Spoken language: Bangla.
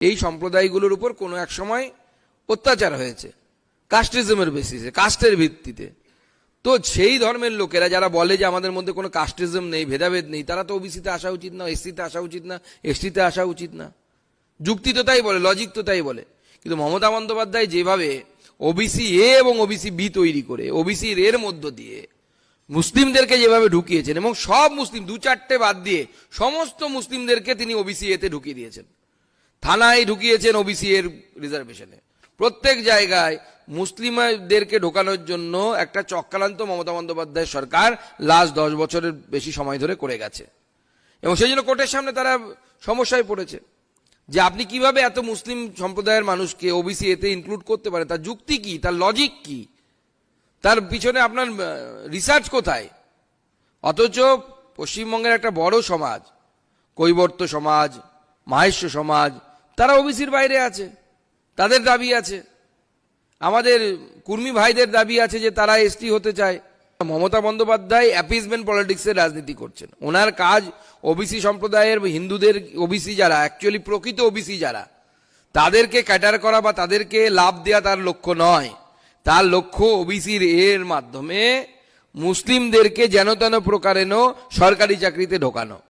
এই সম্প্রদায়গুলোর উপর কোনো এক সময় অত্যাচার হয়েছে, কাস্টিজমের বেসিসে কাস্টের ভিত্তিতে। তো সেই ধর্মের লোকেরা যারা বলে যে আমাদের মধ্যে কোনো কাস্টিজম নেই, ভেদাভেদ নেই, তারা তো ওবিসিতে আসা উচিত না, এসসিতে আসা উচিত না, এসটিতে আসা উচিত না। যুক্তি তো তাই বলে লজিক তো তাই বলে। কিন্তু মমতা বন্দ্যোপাধ্যায় যেভাবে ওবিসি এ এবং ওবিসি বি তৈরি করে ওবিসি এর মধ্য দিয়ে মুসলিমদেরকে যেভাবে ঢুকিয়েছেন এবং সব মুসলিম দু চারটে বাদ দিয়ে সমস্ত মুসলিমদেরকে তিনি ওবিসি এতে ঢুকিয়ে দিয়েছেন। থানায় ঢুকিয়েছেন ওবিসি এর রিজার্ভেশনে। প্রত্যেক জায়গায় মুসলিমদেরকে ঢোকানোর জন্য একটা চক্রান্ত মমতা বন্দ্যোপাধ্যায় সরকার লাস্ট দশ বছরের বেশি সময় ধরে করে গেছে। এবং সেই জন্য কোর্টের সামনে তারা সমস্যায় পড়েছে যে আপনি কীভাবে এত মুসলিম সম্প্রদায়ের মানুষকে ওবিসি এতে ইনক্লুড করতে পারে? তার যুক্তি কি? তার লজিক কি? তার পিছনে আপনার রিসার্চ কোথায়? অথচ পশ্চিমবঙ্গের একটা বড় সমাজ, কৈবর্ত সমাজ মাহেশ্য সমাজ তারা ওবিসির বাইরে আছে, তাদের দাবি আছে। আমাদের কুর্মী ভাইদের দাবি আছে যে তারা এসটি হতে চায়। মমতা বন্দ্যোপাধ্যায় অ্যাপিসমেন্ট পলিটিক্সের রাজনীতি করছেন। ওনার কাজ ওবিসি সম্প্রদায়ের হিন্দুদের ওবিসি যারা অ্যাকচুয়ালি প্রকৃত ওবিসি যারা, তাদেরকে ক্যাটার করা বা তাদেরকে লাভ দেওয়া তার লক্ষ্য নয়। তার লক্ষ্য ওবিসির এর মাধ্যমে মুসলিমদেরকে যেন তেন প্রকারেণ সরকারি চাকরিতে ঢোকানো।